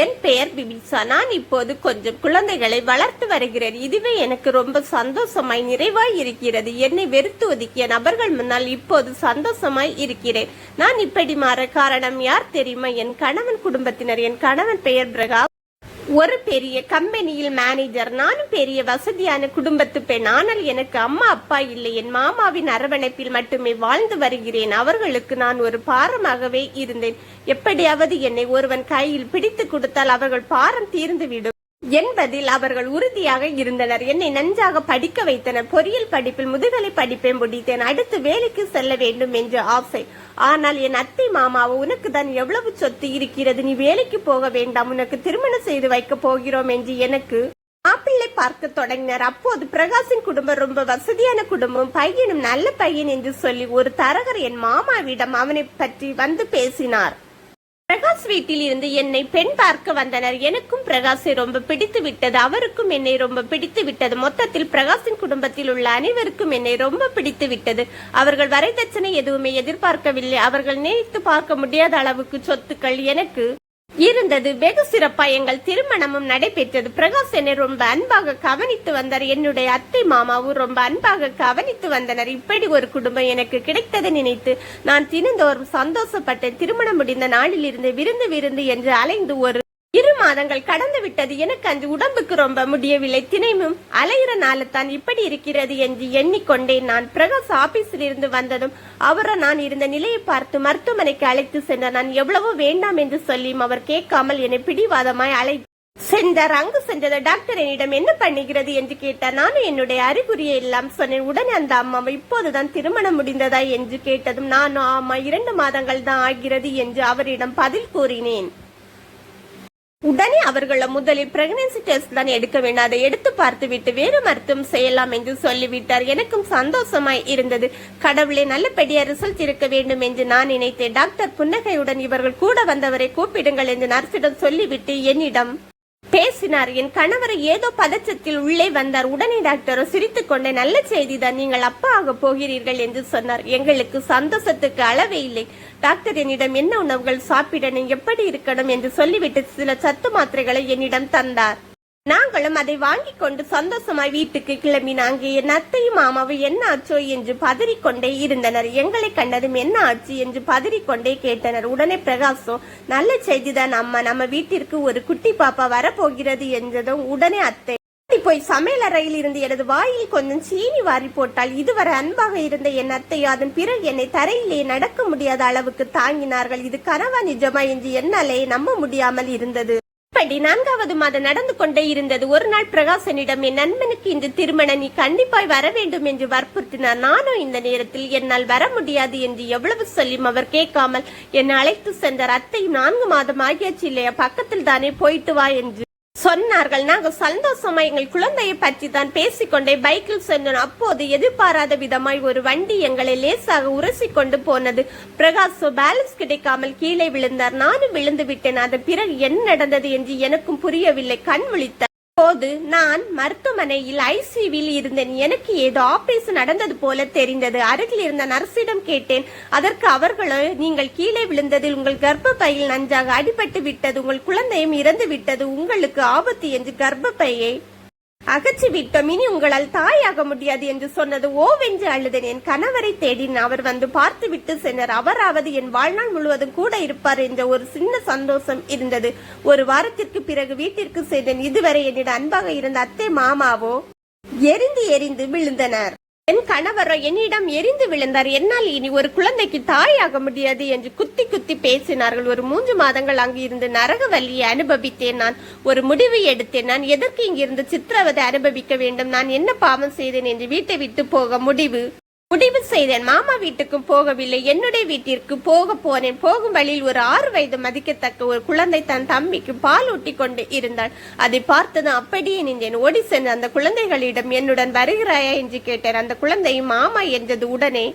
என் பெயர் பிபிசா நான் இப்போது கொஞ்சம் குழந்தைகளை வளர்த்து வருகிறேன். இதுவே எனக்கு ரொம்ப சந்தோஷமாய் நிறைவாய் இருக்கிறது. என்னை வெறுத்து ஒதுக்கிய நபர்கள் முன்னால் இப்போது சந்தோஷமாய் இருக்கிறேன். நான் இப்படி மாற காரணம் யார் தெரியுமா? என் கணவன் குடும்பத்தினர். என் கணவன் பெயர் பிரகா ஒரு பெரிய கம்பெனியில் மேனேஜர் நானும் பெரிய வசதியான குடும்பத்து பெண். ஆனால் எனக்கு அம்மா அப்பா இல்லை. என் மாமாவின் அரவணைப்பில் மட்டுமே வாழ்ந்து வருகிறேன். அவர்களுக்கு நான் ஒரு பாரமாகவே இருந்தேன். எப்படியாவது என்னை ஒருவன் கையில் பிடித்து கொடுத்தால் அவர்கள் பாரம் தீர்ந்துவிடும் என்பதில் அவர்கள் உறுதியாக இருந்தனர். என்னை நன்றாக படிக்க வைத்தனர். பொறியியல் படிப்பில் முதுகலை படிப்பை முடித்தேன். அடுத்து வேலைக்கு செல்ல வேண்டும் என்று ஆசை. ஆனால் என் அத்தை மாமாவோ உனக்கு தான் எவ்வளவு சொத்து இருக்கிறது? நீ வேலைக்கு போக வேண்டாம். உனக்கு திருமணம் செய்து வைக்க போகிறோம் என்று எனக்கு மாப்பிள்ளை பார்க்க தொடங்கினர். அப்போது பிரகாஷின் குடும்பம் ரொம்ப வசதியான குடும்பம். பையனும் நல்ல பையன் என்று சொல்லி ஒரு தரகர் என் மாமாவிடம் அவனை பற்றி வந்து பேசினார். பிரகாஷ் வீட்டில் இருந்து என்னை பெண் பார்க்க வந்தனர். எனக்கும் பிரகாஷை ரொம்ப பிடித்து விட்டது. அவருக்கும் என்னை ரொம்ப பிடித்து விட்டது. மொத்தத்தில் பிரகாஷின் குடும்பத்தில் உள்ள அனைவருக்கும் என்னை ரொம்ப பிடித்து விட்டது. அவர்கள் வரைதட்சணை எதுவுமே எதிர்பார்க்கவில்லை. அவர்கள் நினைத்து பார்க்க முடியாத அளவுக்கு சொத்துக்கள் எனக்கு இருந்தது. வெகு சிறப்பா எங்கள் திருமணமும் நடைபெற்றது. பிரகாஷ் என்னை ரொம்ப அன்பாக கவனித்து வந்தார். என்னுடைய அத்தை மாமாவும் ரொம்ப அன்பாக கவனித்து வந்தனர். இப்படி ஒரு குடும்பம் எனக்கு கிடைத்ததை நினைத்து நான் தினந்தோறும் சந்தோஷப்பட்டேன் திருமணம் முடிந்த நாளில் இருந்து விருந்து விருந்து என்று அலைந்து ஒரு இரு மாதங்கள் கடந்து விட்டது. எனக்கு அந்த உடம்புக்கு ரொம்ப முடியவில்லை. தினைமும் அலையிற நாளத்தான் இப்படி இருக்கிறது என்று எண்ணிக்கொண்டேன். நான் பிரகாஷ் ஆபீஸில் இருந்து வந்ததும் அவரை நான் இருந்த நிலையை பார்த்து மருத்துவமனைக்கு அழைத்து சென்றார் நான் எவ்வளவோ வேண்டாம் என்று சொல்லியும் அவர் கேட்காமல் என்னை பிடிவாதமாய் அழை சென்றார் அங்கு சென்றது. டாக்டர் என்னிடம் என்ன பண்ணுகிறது என்று கேட்டார். நானும் என்னுடைய அறிகுறியை எல்லாம் சொன்னேன். உடனே அந்த அம்மாவை இப்போதுதான் திருமணம் முடிந்ததா? என்று கேட்டதும் நானும் ஆமா இரண்டு மாதங்கள் தான் ஆகிறது என்று அவரிடம் பதில் கூறினேன். உடனே அவர்கள் முதலில் பிரெக்னன்சி டெஸ்ட் தான் எடுக்க வேண்டும். அதை எடுத்து பார்த்து விட்டு வேறு மருத்துவம் செய்யலாம் என்று சொல்லிவிட்டார். எனக்கும் சந்தோஷமாய் இருந்தது. கடவுளே நல்லபடியா ரிசல்ட் இருக்க வேண்டும் என்று நான் நினைத்தேன். டாக்டர் புன்னகையுடன் இவர்கள் கூட வந்தவரை கூப்பிடுங்கள் என்று நர்ஸிடம் சொல்லிவிட்டு என்னிடம் பேசினார். என் கணவர் ஏதோ பதற்றத்தில் உள்ளே வந்தார். உடனே டாக்டரோ சிரித்து கொண்டே நல்ல செய்திதான் நீங்கள் அப்பா ஆக போகிறீர்கள் என்று சொன்னார். எங்களுக்கு சந்தோஷத்துக்கு அளவே இல்லை. டாக்டர் என்னிடம் என்ன உணவுகள் சாப்பிடணும் எப்படி இருக்கணும்? என்று சொல்லிவிட்டு சில சத்து மாத்திரைகளை என்னிடம் தந்தார். நாங்களும் அதை வாங்கிக் கொண்டு சந்தோஷமாய் வீட்டுக்கு கிளம்பினாங்க. என் அத்தையும் மாமாவும் என்ன ஆச்சோ என்று பதறிக்கொண்டே இருந்தனர். எங்களை கண்டதும் என்ன ஆச்சு என்று பதறிக்கொண்டே கேட்டனர். உடனே பிரகாசம் நல்ல செய்திதான் அம்மா. நம்ம வீட்டிற்கு ஒரு குட்டி பாப்பா வரப்போகிறது என்றதும் உடனே அத்தை. போய் சமையல் அறையில் இருந்து எனது வாயில் கொஞ்சம் சீனி வாரி போட்டால் இதுவரை அன்பாக இருந்த என் அத்தையோ அதன் பிறகு என்னை தரையிலே நடக்க முடியாத அளவுக்கு தாங்கினார்கள். இது கனவா நிஜமா என்று என்னாலே நம்ப முடியாமல் இருந்தது. இப்படி நான்காவது மாதம் நடந்து கொண்டே இருந்தது. ஒரு நாள் பிரகாசனிடம் என் நண்பனுக்கு இந்த திருமணம் நீ கண்டிப்பாய் வர வேண்டும் என்று வற்புறுத்தினார். நானும் இந்த நேரத்தில் என்னால் வர முடியாது என்று எவ்வளவு சொல்லியும் அவர் கேட்காமல் என்னை அழைத்து சென்றார். அத்தையும் நான்கு மாதம் ஆகியாச்சு இல்லையா? பக்கத்தில் தானே போயிட்டு வா என்று சொன்னார்கள் நாங்கள் சந்தோஷமா எங்கள் குழந்தையை பற்றி தான் பேசிக்கொண்டே பைக்கில் சென்றோம். அப்போது எதிர்பாராத விதமாய் ஒரு வண்டி எங்களை லேசாக உரசி கொண்டு போனது. பிரகாஷ் பேலன்ஸ் கிடைக்காமல் கீழே விழுந்தார். நானும் விழுந்து விட்டேன். அதன் பிறகு என்ன நடந்தது என்று எனக்கும் புரியவில்லை. கண் விழித்தார் போது நான் மருத்துவமனையில் ஐசியூவில் இருந்தேன். எனக்கு ஏதோ ஆபரேஷன் நடந்தது போல தெரிந்தது. அருகில் இருந்த நர்ஸிடம் கேட்டேன். அதற்கு அவர்களோ நீங்கள் கீழே விழுந்ததில் உங்கள் கர்ப்பப்பையில் நன்றாக அடிபட்டு விட்டது உங்கள் குழந்தையும் இறந்து விட்டது உங்களுக்கு ஆபத்து என்று கர்ப்பப்பையை அகற்றி விட்டோம் இனி உங்களால் தாயாக முடியாது என்று சொன்னது ஓவென்று அழுதேன். என் கணவரை தேடின் அவர் வந்து பார்த்து விட்டு சென்றார். அவராவது என் வாழ்நாள் முழுவதும் கூட இருப்பார் என்ற ஒரு சின்ன சந்தோஷம் இருந்தது. ஒரு வாரத்திற்கு பிறகு வீட்டிற்கு சென்றேன். இதுவரை என்னிடம் அன்பாக இருந்த அத்தை மாமாவோ எரிந்து எரிந்து விழுந்தனர். என் கணவரோ என்னிடம் எரிந்து விழுந்தார். என்னால் இனி ஒரு குழந்தைக்கு தாயாக முடியாது என்று குத்தி குத்தி பேசினார்கள். ஒரு மூன்று மாதங்கள் அங்கு இருந்து நரக வலியை அனுபவித்தேன் நான். ஒரு முடிவு எடுத்தேன். நான் எதற்கு இங்கிருந்து சித்திரவதை அனுபவிக்க வேண்டும்? நான் என்ன பாவம் செய்தேன் என்று வீட்டை விட்டு போக முடிவு? முடிவு செய்தேன். மாமா வீட்டுக்கும் போகவில்லை. என்னுடைய வீட்டிற்கு போக போனேன். போகும் வழியில் ஒரு ஆறு வயது மதிக்கத்தக்க ஒரு குழந்தை தன் தம்பிக்கு பால் ஊட்டி கொண்டு இருந்தாள். அதை பார்த்ததும் அப்படியே நின்றேன். ஓடி சென்று அந்த குழந்தைகளிடம் என்னுடன் வருகிறாயா என்று கேட்டேன். அந்த குழந்தையும் மாமா என்றது உடனே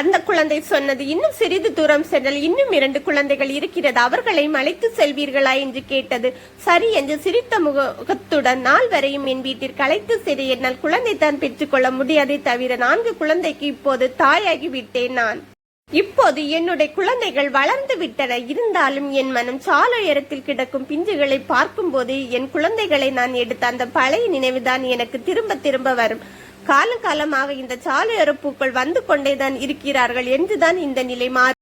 அந்த குழந்தை சொன்னது இன்னும் சிறிது தூரம் சென்றல் இன்னும் இரண்டு குழந்தைகள் இருக்கிறது. அவர்களையும் அழைத்து செல்வீர்களா என்று கேட்டது. சரி என்று சிரித்த முகத்துடன் நால்வரையும் என் வீட்டிற்கு அழைத்து சரி என்னால் குழந்தை தான் பெற்றுக்கொள்ள முடியாதே தவிர நான்கு குழந்தைக்கு இப்போது தாயாகி விட்டேன் நான். இப்போது என்னுடைய குழந்தைகள் வளர்ந்து விட்டன. இருந்தாலும் என் மனம் சால உயரத்தில் கிடக்கும் பிஞ்சுகளை பார்க்கும் போது என் குழந்தைகளை நான் எடுத்த அந்த பழைய நினைவுதான் எனக்கு திரும்ப திரும்ப வரும். காலங்காலமாக இந்த சாலையோர பூக்கள் வந்து கொண்டேதான் இருக்கிறார்கள் என்றுதான் இந்த நிலை மாறி